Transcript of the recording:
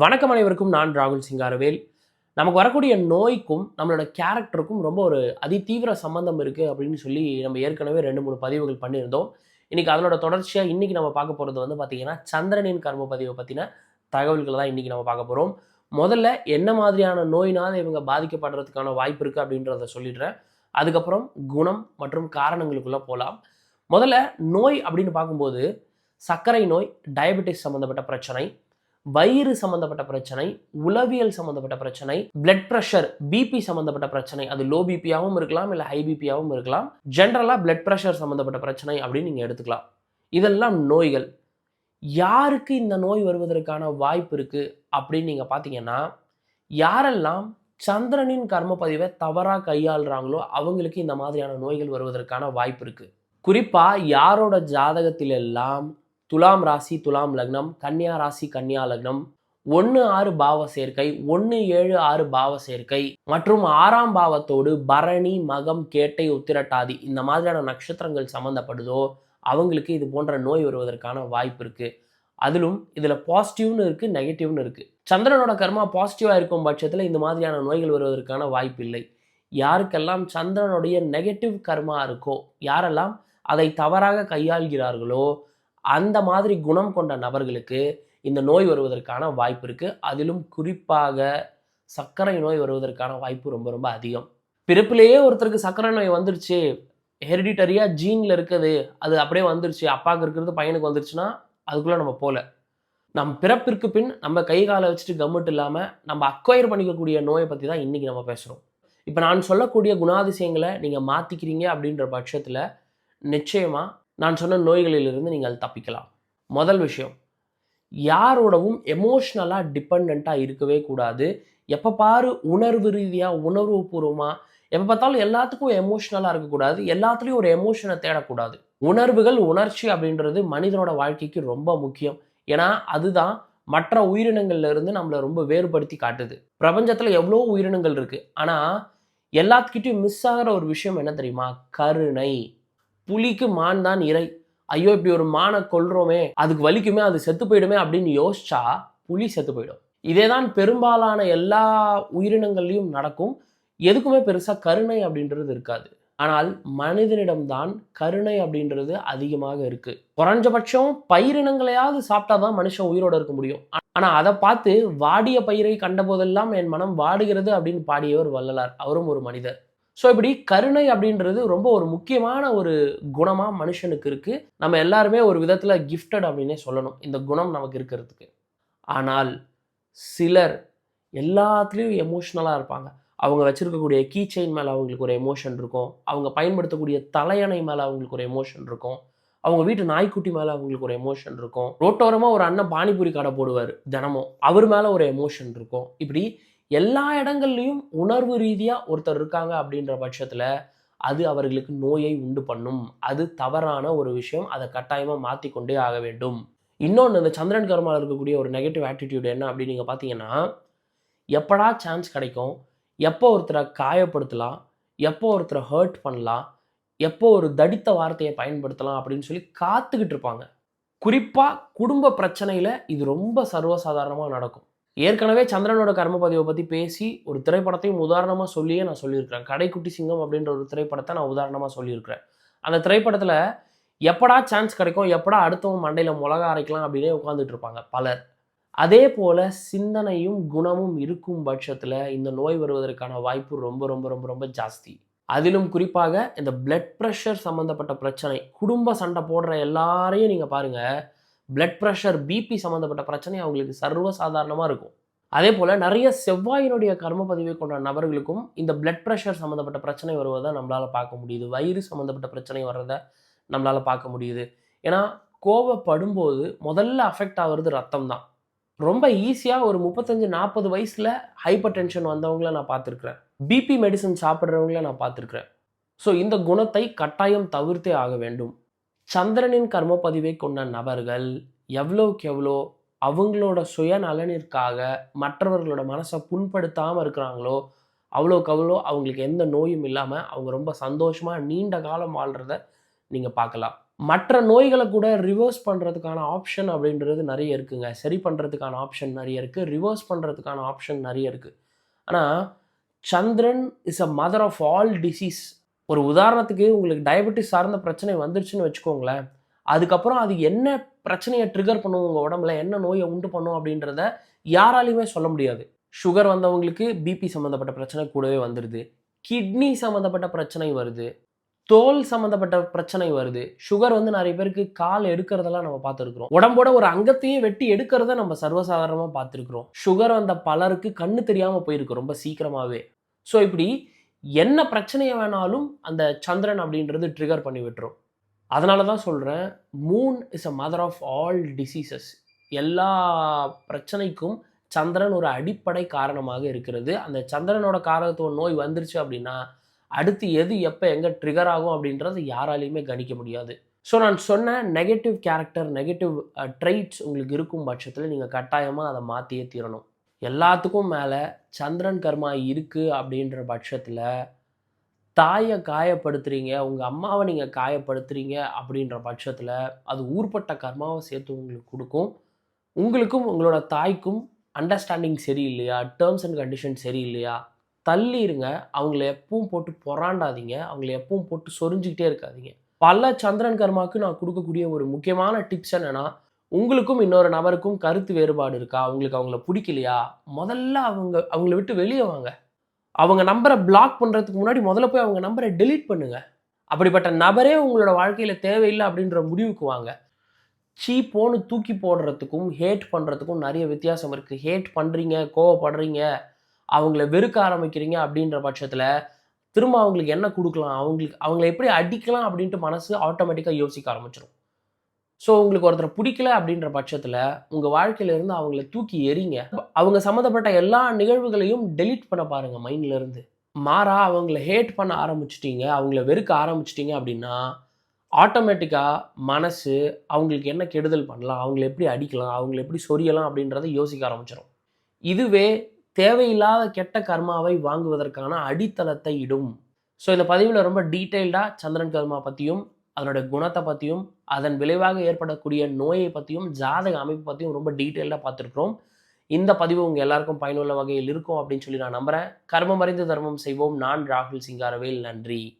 வணக்கம் அனைவருக்கும். நான் ராகுல் சிங்காரவேல். நமக்கு வரக்கூடிய நோய்க்கும் நம்மளோட கேரக்டருக்கும் ரொம்ப ஒரு அதிதீவிர சம்பந்தம் இருக்குது அப்படின்னு சொல்லி நம்ம ஏற்கனவே ரெண்டு மூணு பதிவுகள் பண்ணியிருந்தோம். இன்றைக்கி அதனோட தொடர்ச்சியாக இன்றைக்கி நம்ம பார்க்க போகிறது வந்து பார்த்தீங்கன்னா சந்திரனின் கர்ம பதிவை பற்றின தகவல்களை தான் இன்றைக்கி நம்ம பார்க்க போகிறோம் முதல்ல என்ன மாதிரியான நோயினால் இவங்க பாதிக்கப்படுறதுக்கான வாய்ப்பு இருக்குது அப்படின்றத சொல்லிடுறேன். அதுக்கப்புறம் குணம் மற்றும் காரணங்களுக்குள்ளே போகலாம் முதல்ல நோய் அப்படின்னு பார்க்கும்போது சர்க்கரை நோய் டயபெட்டிஸ் சம்மந்தப்பட்ட பிரச்சனை வயிறு சம்மந்தப்பட்ட பிரச்சனை உளவியல் சம்மந்தப்பட்ட பிரச்சனை பிளட் ப்ரெஷர் பிபி சம்மந்தப்பட்ட பிரச்சனை. அது லோ பிபியாகவும் இருக்கலாம் இல்லை ஹை பிபியாகவும் இருக்கலாம். ஜென்ரலாக பிளட் ப்ரெஷர் சம்மந்தப்பட்ட பிரச்சனை அப்படின்னு நீங்கள் எடுத்துக்கலாம். இதெல்லாம் நோய்கள். யாருக்கு இந்த நோய் வருவதற்கான வாய்ப்பு இருக்குது அப்படின்னு நீங்கள் பார்த்தீங்கன்னா யாரெல்லாம் சந்திரனின் கர்ம பதிவை தவறாக கையாளுறாங்களோ அவங்களுக்கு இந்த மாதிரியான நோய்கள் வருவதற்கான வாய்ப்பு இருக்குது குறிப்பாக யாரோட ஜாதகத்திலெல்லாம் துலாம் ராசி துலாம் லக்னம் கன்னியா ராசி கன்னியா லக்னம். ஒன்று ஆறு பாவ சேர்க்கை ஒன்று ஏழு ஆறு பாவ சேர்க்கை. மற்றும் ஆறாம் பாவத்தோடு பரணி மகம் கேட்டை உத்திரட்டாதி இந்த மாதிரியான நட்சத்திரங்கள் சம்மந்தப்படுதோ அவங்களுக்கு இது போன்ற நோய் வருவதற்கான வாய்ப்பு இருக்குது அதிலும் இதில் பாசிட்டிவ்னு இருக்குது நெகட்டிவ்னு இருக்குது சந்திரனோட கர்மா பாசிட்டிவாக இருக்கும் பட்சத்தில் இந்த மாதிரியான நோய்கள் வருவதற்கான வாய்ப்பு இல்லை. யாருக்கெல்லாம் சந்திரனுடைய நெகட்டிவ் கர்மா இருக்கோ யாரெல்லாம் அதை தவறாக கையாள்கிறார்களோ அந்த மாதிரி குணம் கொண்ட நபர்களுக்கு இந்த நோய் வருவதற்கான வாய்ப்பு இருக்குது அதிலும் குறிப்பாக சர்க்கரை நோய் வருவதற்கான வாய்ப்பு ரொம்ப ரொம்ப அதிகம். பிறப்பிலேயே ஒருத்தருக்கு சர்க்கரை நோய் வந்துருச்சு. ஹெரிடிட்டரியாக ஜீனில் இருக்குது. அது அப்படியே வந்துருச்சு. அப்பாவுக்கு இருக்கிறது பையனுக்கு வந்துருச்சுன்னா அதுக்குள்ளே நம்ம போகல நம் பிறப்பிற்கு பின் நம்ம கை காலை வச்சுட்டு கம்மிட்டு இல்லாமல் நம்ம அக்வயர் பண்ணிக்கக்கூடிய நோயை பற்றி தான் இன்றைக்கி நம்ம பேசுகிறோம் இப்போ நான் சொல்லக்கூடிய குணாதிசயங்களை நீங்கள் மாற்றிக்கிறீங்க அப்படின்ற பட்சத்தில் நிச்சயமாக நான் சொன்ன நோய்களிலிருந்து நீங்கள் தப்பிக்கலாம். முதல் விஷயம் யாரோடவும் எமோஷ்னலாக டிபெண்ட்டாக இருக்கவே கூடாது. எப்போ பாரு உணர்வு ரீதியாக உணர்வு பூர்வமாக எப்போ பார்த்தாலும் எல்லாத்துக்கும் எமோஷ்னலாக இருக்கக்கூடாது. எல்லாத்துலேயும் ஒரு எமோஷனை தேடக்கூடாது. உணர்வுகள் உணர்ச்சி அப்படின்றது மனிதனோட வாழ்க்கைக்கு ரொம்ப முக்கியம். ஏன்னா அதுதான் மற்ற உயிரினங்கள்ல இருந்து நம்மளை ரொம்ப வேறுபடுத்தி காட்டுது. பிரபஞ்சத்தில் எவ்வளோ உயிரினங்கள் இருக்குது ஆனால் எல்லாத்துக்கிட்டையும் மிஸ் ஆகிற ஒரு விஷயம் என்ன தெரியுமா? கருணை. புலிக்கு மான் தான் இறை. ஐயோ இப்படி ஒரு மானை கொள்றோமே அதுக்கு வலிக்குமே அது செத்து போயிடுமே அப்படின்னு யோசிச்சா புலி செத்து போயிடும். இதே தான் பெரும்பாலான எல்லா உயிரினங்கள்லையும் நடக்கும். எதுக்குமே பெருசாக கருணை அப்படின்றது இருக்காது. ஆனால் மனிதனிடம்தான் கருணை அப்படின்றது அதிகமாக இருக்கு. குறைஞ்சபட்சம் பயிரினங்களையாவது சாப்பிட்டா தான் மனுஷன் உயிரோட இருக்க முடியும். ஆனால் அதை பார்த்து வாடிய பயிரை கண்டபோதெல்லாம் என் மனம் வாடுகிறது அப்படின்னு பாடியவர் வள்ளலார். அவரும் ஒரு மனிதர். ஸோ இப்படி கருணை அப்படின்றது ரொம்ப ஒரு முக்கியமான ஒரு குணமாக மனுஷனுக்கு இருக்குது நம்ம எல்லாருமே ஒரு விதத்தில் கிஃப்டட் அப்படின்னே சொல்லணும். இந்த குணம் நமக்கு இருக்கிறதுக்கு. ஆனால் சிலர் எல்லாத்துலேயும் எமோஷ்னலாக இருப்பாங்க. அவங்க வச்சுருக்கக்கூடிய கீ செயின் மேலே அவங்களுக்கு ஒரு எமோஷன் இருக்கும். அவங்க பயன்படுத்தக்கூடிய தலையணை மேலே அவங்களுக்கு ஒரு எமோஷன் இருக்கும். அவங்க வீட்டு நாய்க்குட்டி மேலே அவங்களுக்கு ஒரு எமோஷன் இருக்கும். ரோட்டோரமாக ஒரு அண்ணன் பானிபூரி கடை போடுவார் தினமும். அவர் மேலே ஒரு எமோஷன் இருக்கும். இப்படி எல்லா இடங்கள்லையும் உணர்வு ரீதியாக ஒருத்தர் இருக்காங்க அப்படின்ற பட்சத்தில் அது அவர்களுக்கு நோயை உண்டு பண்ணும். அது தவறான ஒரு விஷயம். அதை கட்டாயமாக மாற்றிக்கொண்டே ஆக வேண்டும். இன்னொன்று இந்த சந்திரன் கர்மாவில் இருக்கக்கூடிய ஒரு நெகட்டிவ் ஆட்டிடியூட் என்ன அப்படின்னு நீங்கள் பார்த்தீங்கன்னா எப்படா சான்ஸ் கிடைக்கும்? எப்போ ஒருத்தரை காயப்படுத்தலாம்? எப்போ ஒருத்தரை ஹர்ட் பண்ணலாம்? எப்போ ஒரு தடித்த வார்த்தையை பயன்படுத்தலாம் அப்படின்னு சொல்லி காத்துக்கிட்டு இருப்பாங்க. குறிப்பாக குடும்ப பிரச்சனையில் இது ரொம்ப சர்வசாதாரணமாக நடக்கும். ஏற்கனவே சந்திரனோட கர்மபதிவை பற்றி பேசி ஒரு திரைப்படத்தையும் உதாரணமாக சொல்லியே நான் சொல்லியிருக்கிறேன். கடைக்குட்டி சிங்கம் அப்படின்ற ஒரு திரைப்படத்தை நான் உதாரணமாக சொல்லியிருக்கிறேன். அந்த திரைப்படத்தில் எப்படா சான்ஸ் கிடைக்கும் எப்படா அடுத்தவங்க மண்டையில் மிளகா அரைக்கலாம் அப்படின்னே உட்காந்துட்டு இருப்பாங்க பலர். அதே போல் சிந்தனையும் குணமும் இருக்கும் பட்சத்தில் இந்த நோய் வருவதற்கான வாய்ப்பு ரொம்ப ரொம்ப ரொம்ப ரொம்ப ஜாஸ்தி. அதிலும் குறிப்பாக இந்த பிளட் ப்ரெஷர் சம்மந்தப்பட்ட பிரச்சனை குடும்ப சண்டை போடுற எல்லாரையும் நீங்கள் பாருங்கள் பிளட் ப்ரெஷர் பிபி சம்மந்தப்பட்ட பிரச்சனை அவங்களுக்கு சர்வசாதாரணமாக இருக்கும். அதே போல் நிறைய செவ்வாயினுடைய கர்ம பதிவை கொண்ட நபர்களுக்கும் இந்த பிளட் ப்ரெஷர் சம்மந்தப்பட்ட பிரச்சனை வருவதை நம்மளால் பார்க்க முடியுது. வயிறு சம்மந்தப்பட்ட பிரச்சனை வர்றதை நம்மளால் பார்க்க முடியுது. ஏன்னா கோவப்படும்போது முதல்ல அஃபெக்ட் ஆகிறது ரத்தம் தான். ரொம்ப ஈஸியாக ஒரு முப்பத்தஞ்சு நாற்பது வயசில் ஹைப்பர் டென்ஷன் வந்தவங்கள நான் பார்த்துருக்குறேன். பிபி மெடிசன் சாப்பிட்றவங்கள நான் பார்த்துருக்குறேன். ஸோ இந்த குணத்தை கட்டாயம் தவிர்த்தே ஆக வேண்டும். சந்திரனின் கர்ம பதிவை கொண்ட நபர்கள் எவ்வளோக்கு எவ்வளோ அவங்களோட சுயநலனிற்காக மற்றவர்களோட மனசை புண்படுத்தாமல் இருக்கிறாங்களோ அவ்வளோக்கு அவ்வளோ அவங்களுக்கு எந்த நோயும் இல்லாமல் அவங்க ரொம்ப சந்தோஷமாக நீண்ட காலம் வாழ்கிறத நீங்கள் பார்க்கலாம். மற்ற நோய்களை கூட ரிவர்ஸ் பண்ணுறதுக்கான ஆப்ஷன் அப்படின்றது நிறைய இருக்குங்க. சரி பண்ணுறதுக்கான ஆப்ஷன் நிறைய இருக்குது ரிவர்ஸ் பண்ணுறதுக்கான ஆப்ஷன் நிறைய இருக்குது ஆனால் சந்திரன் is a mother of all disease ஒரு உதாரணத்துக்கு உங்களுக்கு டயபெட்டிஸ் சார்ந்த பிரச்சனை வந்துருச்சுன்னு வச்சுக்கோங்களேன். அதுக்கப்புறம் அது என்ன பிரச்சனையை ட்ரிகர் பண்ணும் உங்கள் உடம்புல? என்ன நோயை உண்டு பண்ணும் அப்படின்றத யாராலையுமே சொல்ல முடியாது. சுகர் வந்தவங்களுக்கு பிபி சம்மந்தப்பட்ட பிரச்சனை கூடவே வந்துடுது கிட்னி சம்மந்தப்பட்ட பிரச்சனை வருது. தோல் சம்மந்தப்பட்ட பிரச்சனை வருது. சுகர் வந்து நிறைய பேருக்கு கால் எடுக்கிறதெல்லாம் நம்ம பார்த்துருக்குறோம். உடம்போட ஒரு அங்கத்தையே வெட்டி எடுக்கிறத நம்ம சர்வசாதாரணமாக பார்த்துருக்குறோம். சுகர் வந்த பலருக்கு கண்ணு தெரியாமல் போயிருக்கு ரொம்ப சீக்கிரமாகவே ஸோ இப்படி என்ன பிரச்சனையை வேணாலும் அந்த சந்திரன் அப்படின்றது ட்ரிகர் பண்ணி விட்டுரும். அதனால தான் சொல்கிறேன் moon is a mother of all diseases எல்லா பிரச்சனைக்கும் சந்திரன் ஒரு அடிப்படை காரணமாக இருக்கிறது. அந்த சந்திரனோட காரகத்துவ நோய் வந்துருச்சு அப்படின்னா அடுத்து எது எப்போ எங்கே ட்ரிகர் ஆகும் அப்படின்றது யாராலையுமே கணிக்க முடியாது. ஸோ நான் சொன்ன நெகட்டிவ் கேரக்டர் நெகட்டிவ் ட்ரைட்ஸ் உங்களுக்கு இருக்கும் பட்சத்தில் நீங்கள் கட்டாயமாக அதை மாற்றியே தீரணும். எல்லாத்துக்கும் மேலே சந்திரன் கர்மா இருக்குது அப்படின்ற பட்சத்தில் தாயை காயப்படுத்துகிறீங்க உங்கள் அம்மாவை நீங்கள் காயப்படுத்துகிறீங்க அப்படின்ற பட்சத்தில் அது ஊர்பட்ட கர்மாவை சேர்த்து உங்களுக்கு கொடுக்கும். உங்களுக்கும் உங்களோட தாய்க்கும் அண்டர்ஸ்டாண்டிங் சரியில்லையா? டேர்ம்ஸ் அண்ட் கண்டிஷன் சரியில்லையா? தள்ளி இருங்க. அவங்கள எப்பவும் போட்டு பொறாண்டாதீங்க. அவங்கள எப்பவும் போட்டு சொரிஞ்சுக்கிட்டே இருக்காதீங்க. பல சந்திரன் கர்மாவுக்கு நான் கொடுக்கக்கூடிய ஒரு முக்கியமான டிப்ஸ் என்னென்னா உங்களுக்கும் இன்னொரு நபருக்கும் கருத்து வேறுபாடு இருக்கா? அவங்களுக்கு அவங்கள பிடிக்கலையா? முதல்ல அவங்க அவங்கள விட்டு வெளியே வாங்க. அவங்க நம்பரை பிளாக் பண்ணுறதுக்கு முன்னாடி முதல்ல போய் அவங்க நம்பரை டெலீட் பண்ணுங்க. அப்படிப்பட்ட நபரே உங்களோட வாழ்க்கையில் தேவையில்லை அப்படின்ற முடிவுக்கு வாங்க. சீப்போன்னு தூக்கி போடுறதுக்கும் ஹேட் பண்ணுறதுக்கும் நிறைய வித்தியாசம் இருக்குது ஹேட் பண்ணுறீங்க கோவப்படுறீங்க அவங்கள வெறுக்க ஆரம்பிக்கிறீங்க அப்படின்ற பட்சத்தில் திரும்ப அவங்களுக்கு என்ன கொடுக்கலாம்? அவங்களுக்கு அவங்கள எப்படி அடிக்கலாம் அப்படின்ட்டு மனசு ஆட்டோமேட்டிக்காக யோசிக்க ஆரம்பிச்சிடும் ஸோ உங்களுக்கு ஒருத்தரை பிடிக்கல அப்படின்ற பட்சத்தில் உங்கள் வாழ்க்கையிலேருந்து அவங்கள தூக்கி எறிங்க. அவங்க சம்மந்தப்பட்ட எல்லா நிகழ்வுகளையும் டெலிட் பண்ண பாருங்கள் மைண்ட்லேருந்து மாறா அவங்கள ஹேட் பண்ண ஆரம்பிச்சிட்டீங்க அவங்கள வெறுக்க ஆரம்பிச்சிட்டிங்க அப்படின்னா ஆட்டோமேட்டிக்காக மனசு அவங்களுக்கு என்ன கெடுதல் பண்ணலாம் அவங்கள எப்படி அடிக்கலாம் அவங்கள எப்படி சொரியலாம் அப்படின்றத யோசிக்க ஆரம்பிச்சிடும் இதுவே தேவையில்லாத கெட்ட கர்மாவை வாங்குவதற்கான அடித்தளத்தை இடும். ஸோ இந்த பதிவில் ரொம்ப டீட்டெயில்டாக சந்திரன் கர்மா பற்றியும் அதனோட குணத்தை பற்றியும் அதன் விளைவாக ஏற்படக்கூடிய நோயை பற்றியும் ஜாதக அமைப்பு பற்றியும் ரொம்ப டீட்டெயிலாக பார்த்துருக்குறோம். இந்த பதிவு உங்கள் எல்லாருக்கும் பயனுள்ள வகையில் இருக்கும் அப்படின்னு சொல்லி நான் நம்புகிறேன் கர்மம் அறிந்து தர்மம் செய்வோம். நான் ராகுல் சிங்காரவேல். நன்றி.